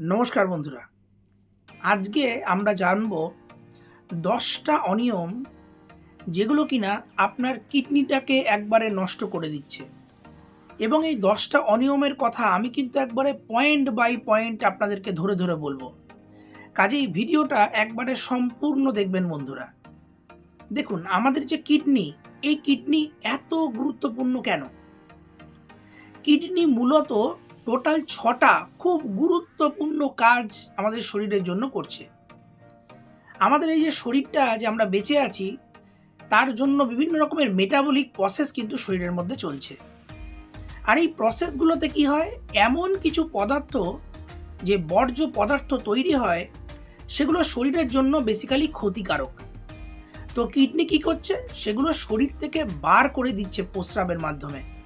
নমস্কার বন্ধুরা। আজকে আমরা জানব দশটা অনিয়ম যেগুলো কিনা আপনার কিডনিটাকে একবারে নষ্ট করে দিচ্ছে। এবং এই দশটা অনিয়মের কথা আমি কিন্তু একবারে পয়েন্ট বাই পয়েন্ট আপনাদেরকে ধরে ধরে বলব। কাজেই ভিডিওটা একবারে সম্পূর্ণ দেখবেন বন্ধুরা। দেখুন, আমাদের যে কিডনি, এই কিডনি এত গুরুত্বপূর্ণ কেন? কিডনি মূলত টোটাল ছটা খুব গুরুত্বপূর্ণ কাজ আমাদের শরীরের জন্য করছে। আমাদের এই যে শরীরটা যে আমরা বেঁচে আছি, তার জন্য বিভিন্ন রকমের মেটাবলিক প্রসেস কিন্তু শরীরের মধ্যে চলছে। আর এই প্রসেসগুলোতে কি হয়? এমন কিছু পদার্থ যে বর্জ্য পদার্থ তৈরি হয়, সেগুলো শরীরের জন্য বেসিক্যালি ক্ষতিকারক। তো কিডনি কি করছে? সেগুলো শরীর থেকে বার করে দিচ্ছে প্রস্রাবের মাধ্যমে।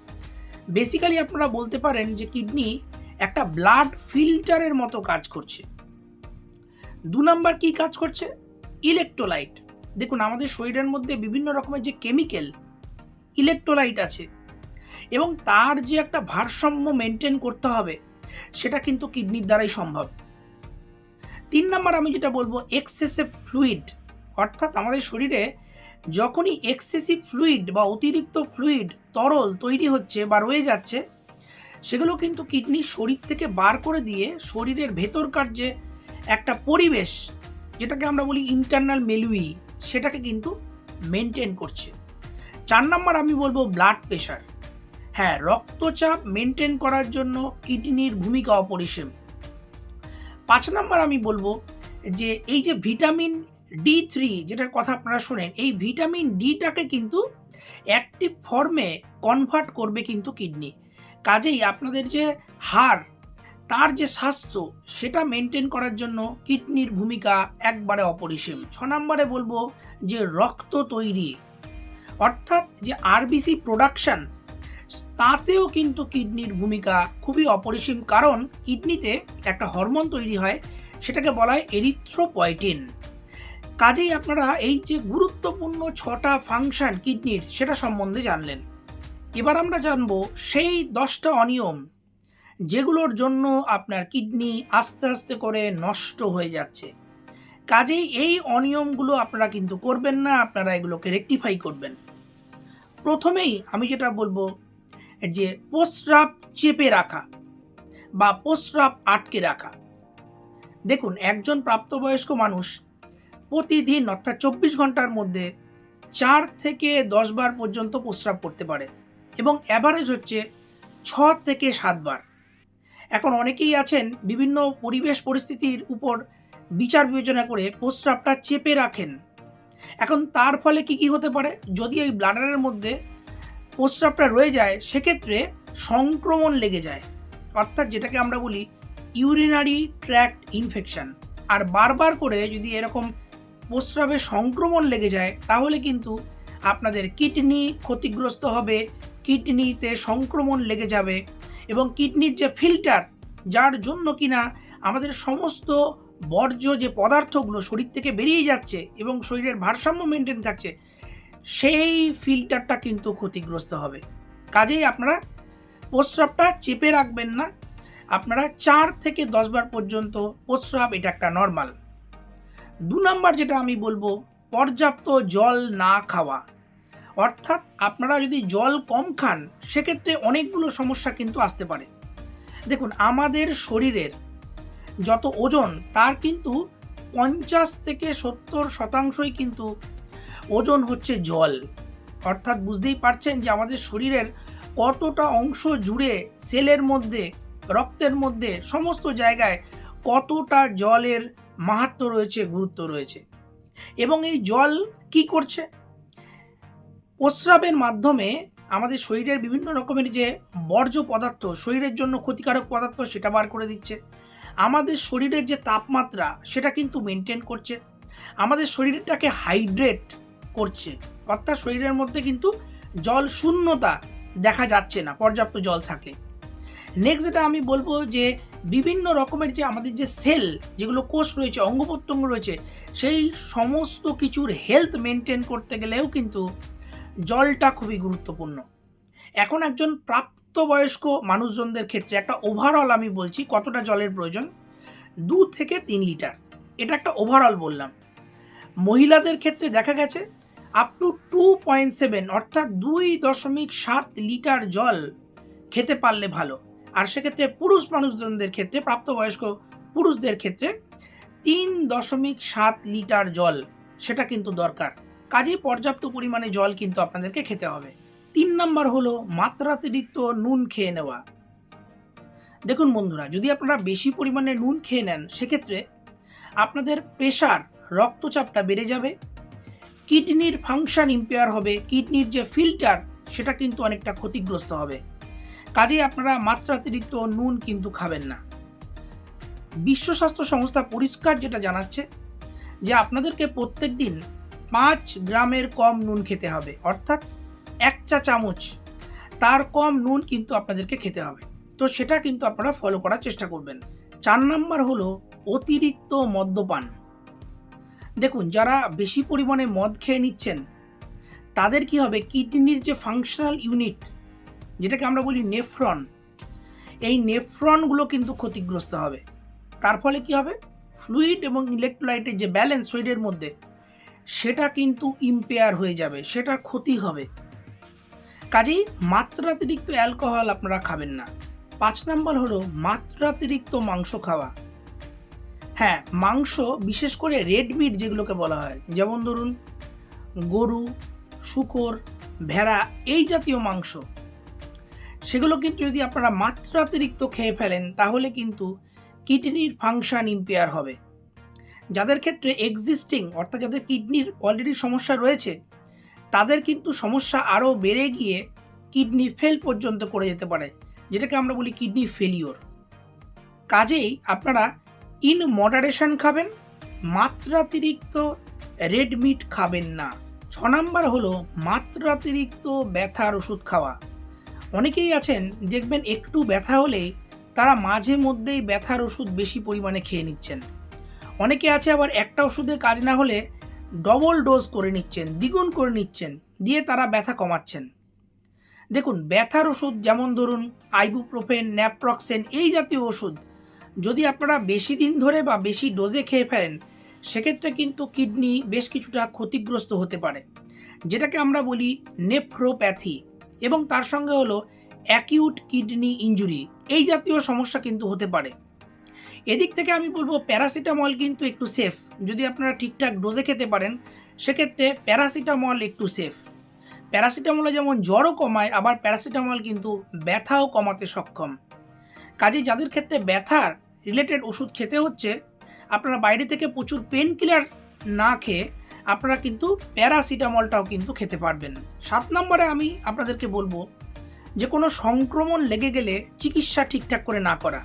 বেসিক্যালি আপনারা বলতে পারেন যে কিডনি একটা ব্লাড ফিল্টারের মতো কাজ করছে। দু নাম্বার কি কাজ করছে? ইলেকট্রোলাইট দেখুন, আমাদের শরীরের মধ্যে বিভিন্ন রকমের যে কেমিক্যাল ইলেকট্রোলাইট আছে। এবং তার যে একটা ভারসাম্য মেনটেন করতে হবে, সেটা কিন্তু কিডনির দ্বারাই সম্ভব। তিন নাম্বার আমি যেটা বলব এক্সেসিভ ফ্লুইড অর্থাৎ আমাদের শরীরে যখনই এক্সেসিভ ফ্লুইড বা অতিরিক্ত ফ্লুইড তরল তৈরি হচ্ছে বা রয়ে যাচ্ছে, সেগুলো কিন্তু কিডনি শরীর থেকে বার করে দিয়ে শরীরের ভেতরকার যে একটা পরিবেশ, যেটাকে আমরা বলি ইন্টারনাল মেলুই সেটাকে কিন্তু মেনটেন করছে। চার নম্বর আমি বলব ব্লাড প্রেশার হ্যাঁ রক্তচাপ মেনটেন করার জন্য কিডনির ভূমিকা অপরিসীম। পাঁচ নম্বর আমি বলব যে এই যে ভিটামিন ডি থ্রি যেটার কথা আপনারা শোনেন, এই ভিটামিন ডিটাকে কিন্তু অ্যাক্টিভ ফর্মে কনভার্ট করবে কিন্তু কিডনি কাজেই আপনাদের যে হাড়, তার যে স্বাস্থ্য, সেটা মেনটেন করার জন্য কিডনির ভূমিকা একবারে অপরিসীম। ছ নম্বরে বলব যে রক্ত তৈরি, অর্থাৎ যে আরবিসি প্রোডাকশন তাতেও কিন্তু কিডনির ভূমিকা খুবই অপরিসীম। কারণ কিডনিতে একটা হরমোন তৈরি হয়, সেটাকে বলা হয় এরিথ্রোপয়টিন কাজেই আপনারা এই যে গুরুত্বপূর্ণ ছটা ফাংশন কিডনির, সেটা সম্বন্ধে জানলেন। এবার আমরা জানব সেই দশটা অনিয়ম, যেগুলোর জন্য আপনার কিডনি আস্তে আস্তে করে নষ্ট হয়ে যাচ্ছে। কাজেই এই অনিয়মগুলো আপনারা কিন্তু করবেন না, আপনারা এগুলোকে রেকটিফাই করবেন। প্রথমেই আমি যেটা বলব, যে প্রস্রাব চেপে রাখা বা প্রস্রাব আটকে রাখা। দেখুন, একজন প্রাপ্তবয়স্ক মানুষ প্রতিদিন, অর্থাৎ চব্বিশ ঘণ্টার মধ্যে চার থেকে দশ বার পর্যন্ত প্রস্রাব করতে পারে এবং অ্যাভারেজ হচ্ছে ছ থেকে সাতবার এখন অনেকেই আছেন বিভিন্ন পরিবেশ পরিস্থিতির উপর বিচার বিবেচনা করে প্রস্রাবটা চেপে রাখেন। এখন তার ফলে কি কি হতে পারে? যদি এই ব্লাডারের মধ্যে প্রস্রাবটা রয়ে যায়, সেক্ষেত্রে সংক্রমণ লেগে যায়। অর্থাৎ যেটাকে আমরা বলি ইউরিনারি ট্র্যাক্ট ইনফেকশন আর বারবার করে যদি এরকম প্রস্রাবে সংক্রমণ লেগে যায়, তাহলে কিন্তু আপনাদের কিডনি ক্ষতিগ্রস্ত হবে, কিডনিতে সংক্রমণ লেগে যাবে এবং কিডনির যে ফিল্টার, যার জন্য কিনা আমাদের সমস্ত বর্জ্য যে পদার্থগুলো শরীর থেকে বেরিয়ে যাচ্ছে এবং শরীরের ভারসাম্য মেনটেন থাকছে, সেই ফিল্টারটা কিন্তু ক্ষতিগ্রস্ত হবে। কাজেই আপনারা প্রস্রাবটা চেপে রাখবেন না। আপনারা চার থেকে দশবার পর্যন্ত প্রস্রাব, এটা একটা নর্মাল দু নম্বর যেটা আমি বলব, পর্যাপ্ত জল না খাওয়া। অর্থাৎ আপনারা যদি জল কম খান, সেক্ষেত্রে অনেকগুলো সমস্যা কিন্তু আসতে পারে। দেখুন, আমাদের শরীরের যত ওজন, তার কিন্তু পঞ্চাশ থেকে সত্তর শতাংশই কিন্তু ওজন হচ্ছে জল। অর্থাৎ বুঝতেই পারছেন যে আমাদের শরীরের কতটা অংশ জুড়ে সেলের মধ্যে, রক্তের মধ্যে, সমস্ত জায়গায় কতটা জলের মাহাত্ম রয়েছে, গুরুত্ব রয়েছে। এবং এই জল কি করছে? প্রস্রাবের মাধ্যমে আমাদের শরীরের বিভিন্ন রকমের যে বর্জ্য পদার্থ, শরীরের জন্য ক্ষতিকারক পদার্থ সেটা বার করে দিচ্ছে। আমাদের শরীরের যে তাপমাত্রা, সেটা কিন্তু মেনটেন করছে। আমাদের শরীরটাকে হাইড্রেট করছে। অর্থাৎ শরীরের মধ্যে কিন্তু জল শূন্যতা দেখা যাচ্ছে না, পর্যাপ্ত জল থাকলে। নেক্সট যেটা আমি বলব যে বিভিন্ন রকমের যে আমাদের যে সেল যেগুলো কোষ রয়েছে অঙ্গ প্রত্যঙ্গ রয়েছে, সেই সমস্ত কিছুর হেলথ মেনটেন করতে গেলেও কিন্তু জলটা খুবই গুরুত্বপূর্ণ। এখন একজন প্রাপ্তবয়স্ক মানুষজনদের ক্ষেত্রে একটা ওভারঅল আমি বলছি কতটা জলের প্রয়োজন? দু থেকে তিন লিটার। এটা একটা ওভারঅল বললাম। মহিলাদের ক্ষেত্রে দেখা গেছে up to two point seven অর্থাৎ দুই দশমিক সাত লিটার জল খেতে পারলে ভালো। আর সেক্ষেত্রে পুরুষ মানুষজনদের ক্ষেত্রে, প্রাপ্তবয়স্ক পুরুষদের ক্ষেত্রে তিন দশমিক সাত লিটার জল, সেটা কিন্তু দরকার। কাজেই পর্যাপ্ত পরিমাণে জল কিন্তু আপনাদেরকে খেতে হবে। তিন নাম্বার হলো মাত্রাতিরিক্ত নুন খেয়ে নেওয়া। দেখুন বন্ধুরা, যদি আপনারা বেশি পরিমাণে নুন খেয়ে নেন, সেক্ষেত্রে আপনাদের প্রেশার, রক্তচাপটা বেড়ে যাবে, কিডনির ফাংশন ইম্পেয়ার হবে, কিডনির যে ফিল্টার সেটা কিন্তু অনেকটা ক্ষতিগ্রস্ত হবে। কাজেই আপনারা মাত্রাতিরিক্ত নুন কিন্তু খাবেন না। বিশ্ব স্বাস্থ্য সংস্থা পরিষ্কার যেটা জানাচ্ছে যে আপনাদেরকে প্রত্যেক দিন পাঁচ গ্রামের কম নুন খেতে হবে। অর্থাৎ এক চা চামচ তার কম নুন কিন্তু আপনাদেরকে খেতে হবে। তো সেটা কিন্তু আপনারা ফলো করার চেষ্টা করবেন। চার নাম্বার হলো অতিরিক্ত মদ্যপান। দেখুন, যারা বেশি পরিমাণে মদ খেয়ে নিচ্ছেন, তাদের কি হবে? কিডনির যে ফাংশনাল ইউনিট যেটাকে আমরা বলি নেফ্রন। এই নেফ্রনগুলো কিন্তু ক্ষতিগ্রস্ত হবে। তার ফলে কি হবে? ফ্লুইড এবং ইলেকট্রোলাইটের যে ব্যালেন্স শরীরের মধ্যে, সেটা কিন্তু ইম্পেয়ার হয়ে যাবে সেটার ক্ষতি হবে। কাজেই মাত্রাতিরিক্ত অ্যালকোহল আপনারা খাবেন না। পাঁচ নাম্বার হলো মাত্রাতিরিক্ত মাংস খাওয়া। হ্যাঁ মাংস, বিশেষ করে রেড মিট যেগুলোকে বলা হয়, যেমন ধরুন গরু, শুকর, ভেড়া, এই জাতীয় মাংস সেগুলো কিন্তু যদি আপনারা মাত্রাতিরিক্ত খেয়ে ফেলেন, তাহলে কিন্তু কিডনির ফাংশন ইম্পেয়ার হবে। যাদের ক্ষেত্রে এক্সিস্টিং অর্থাৎ যাদের কিডনির অলরেডি সমস্যা রয়েছে, তাদের কিন্তু সমস্যা আরও বেড়ে গিয়ে কিডনি ফেল পর্যন্ত করে যেতে পারে, যেটাকে আমরা বলি কিডনি ফেলিওর কাজেই আপনারা ইন মডারেশন খাবেন, মাত্রাতিরিক্ত রেড মিট খাবেন না। ছ নাম্বার হলো মাত্রাতিরিক্ত ব্যথার ওষুধ খাওয়া। অনেকেই আছেন, দেখবেন একটু ব্যথা হলেই তারা মাঝে মধ্যেই ব্যথার ওষুধ বেশি পরিমাণে খেয়ে নিচ্ছেন। অনেকে আছে আবার একটা ওষুধে কাজ না হলে ডবল ডোজ করে নিচ্ছেন, দ্বিগুণ করে নিচ্ছেন, দিয়ে তারা ব্যথা কমাচ্ছেন। দেখুন, ব্যথার ওষুধ যেমন ধরুন আইবুপ্রোফেন ন্যাপ্রক্সেন এই জাতীয় ওষুধ, যদি আপনারা বেশি দিন ধরে বা বেশি ডোজে খেয়ে ফেলেন, সেক্ষেত্রে কিন্তু কিডনি বেশ কিছুটা ক্ষতিগ্রস্ত হতে পারে। যেটাকে আমরা বলি নেফ্রোপ্যাথি এবং তার সঙ্গে হলো অ্যাকিউট কিডনি ইঞ্জুরি এই জাতীয় সমস্যা কিন্তু হতে পারে। এদিক থেকে আমি বলব প্যারাসিটামল কিন্তু একটু সেফ যদি আপনারা ঠিকঠাক ডোজে খেতে পারেন, সেক্ষেত্রে প্যারাসিটামল একটু সেফ প্যারাসিটামলে যেমন জ্বরও কমায়, আবার প্যারাসিটামল কিন্তু ব্যথাও কমাতে সক্ষম। কাজে যাদের ক্ষেত্রে ব্যথার রিলেটেড ওষুধ খেতে হচ্ছে, আপনারা বাইরে থেকে প্রচুর পেন কিলার না খেয়ে আপনারা কিন্তু প্যারাসিটামলটাও কিন্তু খেতে পারবেন। সাত নম্বরে আমি আপনাদেরকে বলব যে কোনো সংক্রমণ লেগে গেলে চিকিৎসা ঠিকঠাক করে না করা।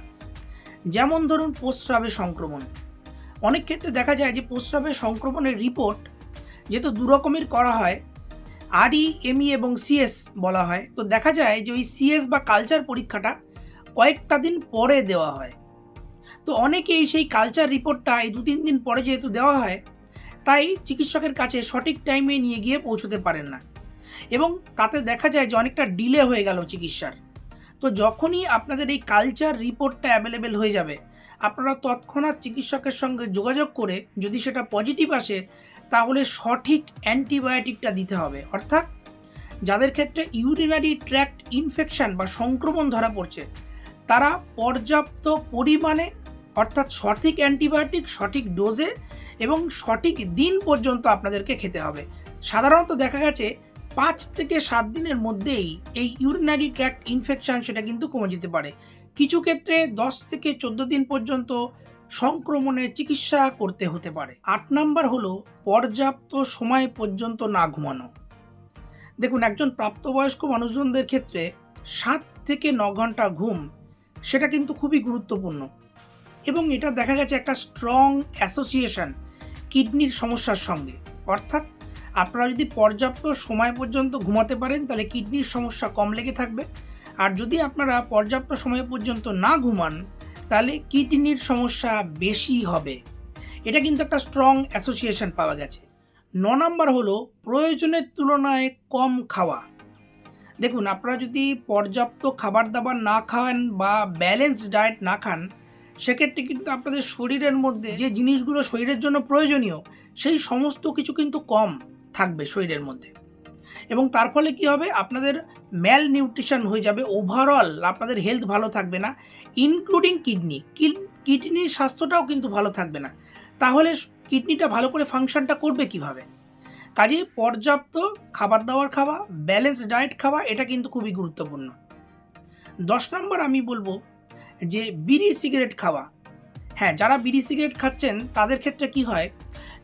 যেমন ধরুন প্রস্রাবে সংক্রমণ। অনেক ক্ষেত্রে দেখা যায় যে প্রস্রাবে সংক্রমণের রিপোর্ট যেহেতু দু রকমের করা হয় আরই এমই এবং সিএস বলা হয়, তো দেখা যায় যে ওই সিএস বা কালচার পরীক্ষাটা কয়েকটা দিন পরে দেওয়া হয়। তো অনেকেই সেই কালচার রিপোর্টটা এই দু তিন দিন পরে যেহেতু দেওয়া হয় তাই চিকিৎসকের কাছে সঠিক টাইমে নিয়ে গিয়ে পৌঁছতে পারেন না। এবং তাতে দেখা যায় যে অনেকটা ডিলে হয়ে গেল চিকিৎসার। তো যখনই আপনাদের এই কালচার রিপোর্টটা অ্যাভেলেবেল হয়ে যাবে, আপনারা তৎক্ষণাৎ চিকিৎসকের সঙ্গে যোগাযোগ করে যদি সেটা পজিটিভ আসে, তাহলে সঠিক অ্যান্টিবায়োটিকটা দিতে হবে। অর্থাৎ যাদের ক্ষেত্রে ইউরিনারি ট্র্যাক্ট ইনফেকশান বা সংক্রমণ ধরা পড়ছে, তারা পর্যাপ্ত পরিমাণে অর্থাৎ সঠিক অ্যান্টিবায়োটিক সঠিক ডোজে এবং সঠিক দিন পর্যন্ত আপনাদেরকে খেতে হবে। সাধারণত দেখা গেছে পাঁচ থেকে সাত দিনের মধ্যেই এই ইউরিনারি ট্র্যাক্ট ইনফেকশান সেটা কিন্তু কমে যেতে পারে। কিছু ক্ষেত্রে দশ থেকে চোদ্দ দিন পর্যন্ত সংক্রমণের চিকিৎসা করতে হতে পারে। আট নাম্বার হলো পর্যাপ্ত সময় পর্যন্ত না ঘুমানো। দেখুন, একজন প্রাপ্তবয়স্ক মানুষজনদের ক্ষেত্রে সাত থেকে ন ঘণ্টা ঘুম সেটা কিন্তু খুবই গুরুত্বপূর্ণ। এবং এটা দেখা গেছে একটা স্ট্রং অ্যাসোসিয়েশন কিডনির সমস্যার সঙ্গে। অর্থাৎ আপনারা যদি পর্যাপ্ত সময় পর্যন্ত ঘুমাতে পারেন, তাহলে কিডনির সমস্যা কম লেগে থাকবে। আর যদি আপনারা পর্যাপ্ত সময় পর্যন্ত না ঘুমান, তাহলে কিডনির সমস্যা বেশি হবে। এটা কিন্তু একটা স্ট্রং অ্যাসোসিয়েশন পাওয়া গেছে। ন নম্বর হলো প্রয়োজনের তুলনায় কম খাওয়া। দেখুন, আপনারা যদি পর্যাপ্ত খাবার দাবার না খান বা ব্যালেন্সড ডায়েট না খান সেক্ষেত্রে কিন্তু আপনাদের শরীরের মধ্যে যে জিনিসগুলো শরীরের জন্য প্রয়োজনীয়, সেই সমস্ত কিছু কিন্তু কম থাকবে শরীরের মধ্যে। এবং তার ফলে কি হবে? আপনাদের ম্যাল নিউট্রিশন হয়ে যাবে। ওভারঅল আপনাদের হেলথ ভালো থাকবে না ইনক্লুডিং কিডনি কিডনির স্বাস্থ্যটাও কিন্তু ভালো থাকবে না। তাহলে কিডনিটা ভালো করে ফাংশনটা করবে কীভাবে? কাজেই পর্যাপ্ত খাবার দাবার খাওয়া ব্যালেন্স ডায়েট খাওয়া, এটা কিন্তু খুবই গুরুত্বপূর্ণ। দশ নম্বর আমি বলব যে বিড়ি সিগারেট খাওয়া। হ্যাঁ যারা বিড়ি সিগারেট খাচ্ছেন, তাদের ক্ষেত্রে কি হয়?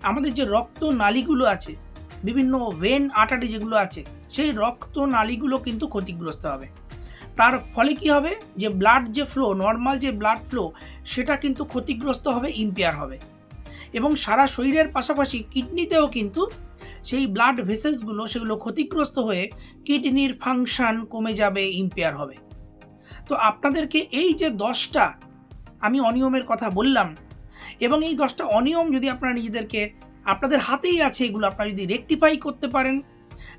আমাদের যে রক্ত নালীগুলো আছে, বিভিন্ন ভেন আটারি যেগুলো আছে, সেই রক্ত নালীগুলো কিন্তু ক্ষতিগ্রস্ত হবে। তার ফলে কি হবে? যে ব্লাড যে ফ্লো নর্মাল যে ব্লাড ফ্লো সেটা কিন্তু ক্ষতিগ্রস্ত হবে ইম্পেয়ার হবে। এবং সারা শরীরের পাশাপাশি কিডনিতেও কিন্তু সেই ব্লাড ভেসেলসগুলো সেগুলো ক্ষতিগ্রস্ত হয়ে কিডনির ফাংশান কমে যাবে ইম্পেয়ার হবে। তো আপনাদেরকে এই যে দশটা আমি অনিয়মের কথা বললাম, এবং এই দশটা অনিয়ম যদি আপনারা নিজেদেরকে, আপনাদের হাতেই আছে এগুলো, আপনারা যদি রেকটিফাই করতে পারেন,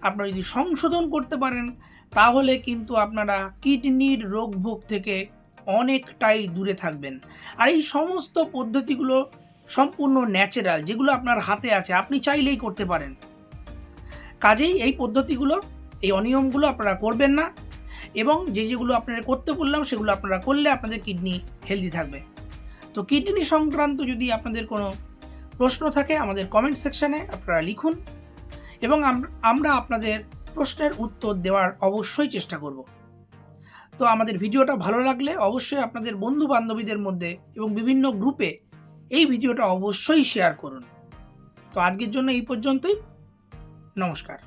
আপনারা যদি সংশোধন করতে পারেন, তাহলে কিন্তু আপনারা কিডনির রোগ ভোগ থেকে অনেকটাই দূরে থাকবেন। আর এই সমস্ত পদ্ধতিগুলো সম্পূর্ণ ন্যাচারাল যেগুলো আপনার হাতে আছে, আপনি চাইলেই করতে পারেন। কাজেই এই পদ্ধতিগুলো, এই অনিয়মগুলো আপনারা করবেন না। এবং যে যেগুলো আপনারা করতে বললাম, সেগুলো আপনারা করলে আপনাদের কিডনি হেলদি থাকবে। তো কিডনি সংক্রান্ত যদি আপনাদের কোনো প্রশ্ন থাকে, আমাদের কমেন্ট সেকশানে আপনারা লিখুন এবং আমরা আপনাদের প্রশ্নের উত্তর দেওয়ার অবশ্যই চেষ্টা করব। তো আমাদের ভিডিওটা ভালো লাগলে অবশ্যই আপনাদের বন্ধু বান্ধবীদের মধ্যে এবং বিভিন্ন গ্রুপে এই ভিডিওটা অবশ্যই শেয়ার করুন। তো আজকের জন্য এই পর্যন্তই। নমস্কার।